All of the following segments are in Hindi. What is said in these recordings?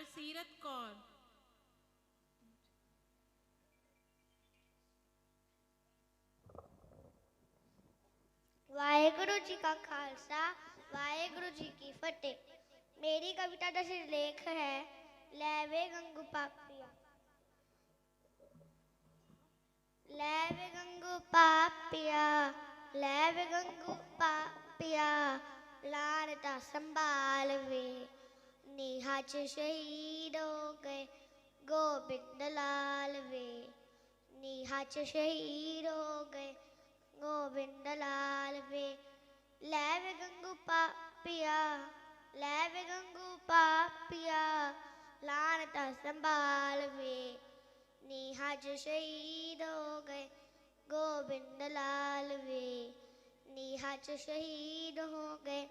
सरदार सीरत कौर वाहेगुरु जी का खालसा, वाहेगुरु जी की फतेह। मेरी कविता का श्रीलेख है, लैवे गंगू पापिया। लैवे गंगू पापिया, लैवे गंगू पापिया लानता संभाल वे पाँच शहीद हो गए गोविंद लाल वे। निहाच शहीद हो गए गोविंद लाल वे। लैव गंगू पापिया लैव गंगू पापिया, लानता संभाल वे। निहाच शहीद हो गए गोविंद लाल वे। निहाच शहीद हो गए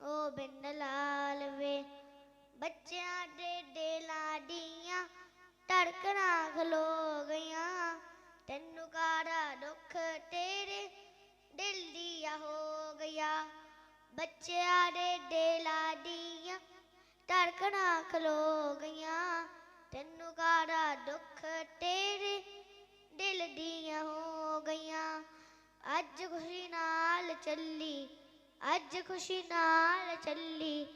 गोविंद लाल वे। ਬੱਚਿਆਂ ਦੇ ਦੇ ਲਾਡੀਆਂ ਧੜਕਣਾ ਖਲੋ ਗਈਆਂ। ਤੈਨੂੰ ਕਾਰਾ ਦੁੱਖ ਤੇਰੇ ਦਿਲ ਦੀਆਂ ਹੋ ਗਿਆ। ਬੱਚਿਆਂ ਦੇ ਦੇ ਲਾਡੀਆਂ ਧੜਕਣਾ ਖਲੋ ਗਈਆਂ। ਤੈਨੂੰ ਕਾਰਾ ਦੁੱਖ ਤੇਰੇ ਦਿਲ ਦੀਆਂ ਹੋ ਗਈਆਂ। ਅੱਜ ਖੁਸ਼ੀ ਨਾਲ ਚੱਲੀ, ਅੱਜ ਖੁਸ਼ੀ ਨਾਲ ਚੱਲੀ।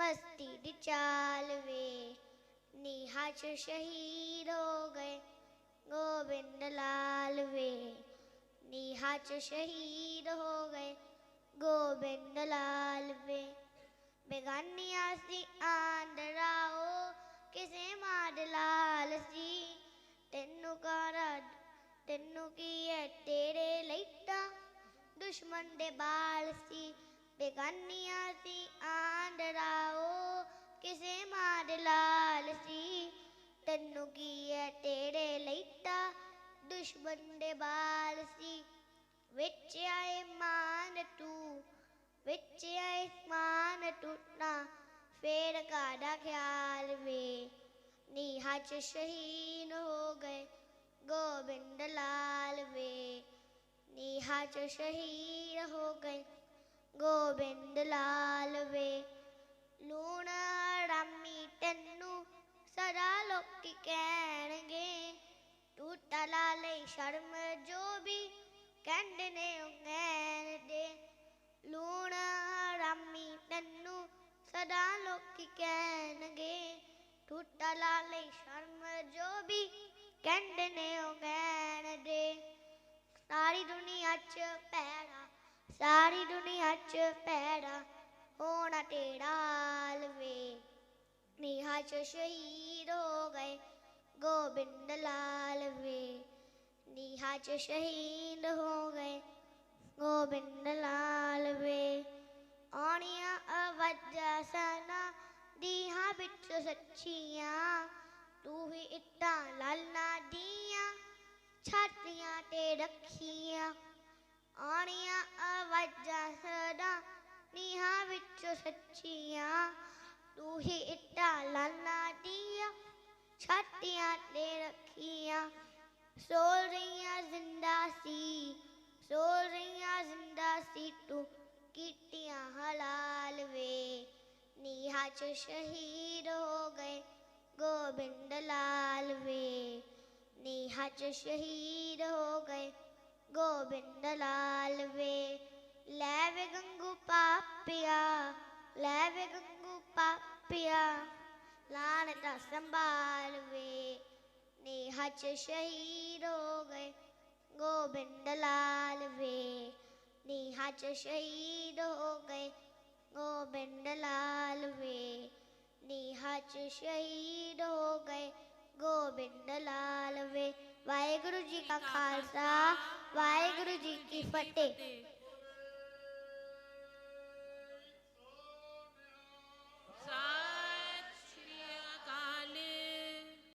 मस्ती चाल वे। निहाच शहीद हो गए, गोविंद लाल वे। निहाच शहीद हो गए, गोविंद लाल वे। बेगानिया सी आंदराओ किसे मार लाल सी। तेनू कारा तेनू की है तेरे लैटा दुश्मन दे बाल सी बेगानी ਲਾਲ ਸੀ ਤੈਨੂੰ ਕੀ ਹੈ ਤੇਰੇ ਲਈ ਤਾਂ ਦੁਸ਼ਮਣ ਦੇ ਬਾਲ ਸੀ ਵਿੱਚ ਆਏ ਮਾਨ ਤੂੰ ਵਿੱਚ ਆਏ ਮਾਨ ਟੁੱਟਣਾ ਫੇਰ ਕਾਦਾ ਖਿਆਲ ਵੇ ਨੀਹਾਂ ਚ ਸ਼ਹੀਦ ਹੋ ਗਏ ਗੋਬਿੰਦ ਲਾਲ ਵੇ ਨੀਹਾਂ ਚ ਸ਼ਹੀਦ ਹੋ ਗਏ ਗੋਬਿੰਦ ਲਾਲ ਵੇ ਲੂਣ ਰਾਮੀ ਤੈਨੂੰ ਸਦਾ ਲੋਕੀ ਕਹਿਣਗੇ ਲਾ ਲਈ ਸ਼ਰਮ ਜੋ ਵੀ ਕਹਿੰਦੇ ਨੇ ਉਹ ਕਹਿਣਦੇ। ਲੂਣ ਰਾਮੀ ਤੈਨੂੰ ਸਦਾ ਲੋਕੀ ਕਹਿਣਗੇ ਲਾ ਲਈ ਸ਼ਰਮ ਜੋ ਵੀ ਕਹਿੰਦੇ ਨੇ ਉਹ ਕਹਿਣਦੇ। ਸਾਰੀ ਦੁਨੀਆ 'ਚ ਪੈੜਾ ਸਾਰੀ ਦੁਨੀਆ 'ਚ ਪੈੜਾ ਹੋਣਾ ਤੇਰਾ ਲਵੇ। ਨੀਹਾਂ 'ਚ ਸ਼ਹੀਦ शहीद हो गए। गोविंद लाल वे निहाच शहीद हो गए। गोविंद लाल वे औणिया अवजा सना, दीहा बिच सच्चिया। तू ही इटा लाल ना दिया, छातियाँ ते रखिया। औणिया अवजा सदा नीहा बिच सच्चिया। तू ही ਛਾਤੀਆਂ ਤੇ ਰੱਖੀਆਂ ਸੋਲ ਰਹੀਆਂ ਜ਼ਿੰਦਾ ਸੀ ਸੋਲ ਰਹੀਆਂ ਜ਼ਿੰਦਾ ਸੀ ਤੂੰ ਕੀਤੀਆਂ ਹਲਾਲ ਵੇ ਨੀਹਾਂ ਚ ਸ਼ਹੀਦ ਹੋ ਗਏ ਗੋਬਿੰਦ ਲਾਲ ਵੇ ਨੀਹਾਂ ਚ ਸ਼ਹੀਦ ਹੋ ਗਏ ਗੋਬਿੰਦ ਲਾਲ ਵੇ ਲੈ ਵੇ ਗੰਗੂ ਪਾਪਿਆ ਲੈ ਵੇ ਗੰਗੂ ਪਾਪਿਆ ਲਾਣ ਦਾ ਸੰਭਾਲ ਵੇ बच्चे शहीद हो गए। गोविंद लाल वे निहाच शहीद हो गए। गोविंद लाल वे निहाच शहीद हो गए। गोविंद लाल वे। वाहेगुरु जी का खालसा। वाहेगुरु जी की फतेह।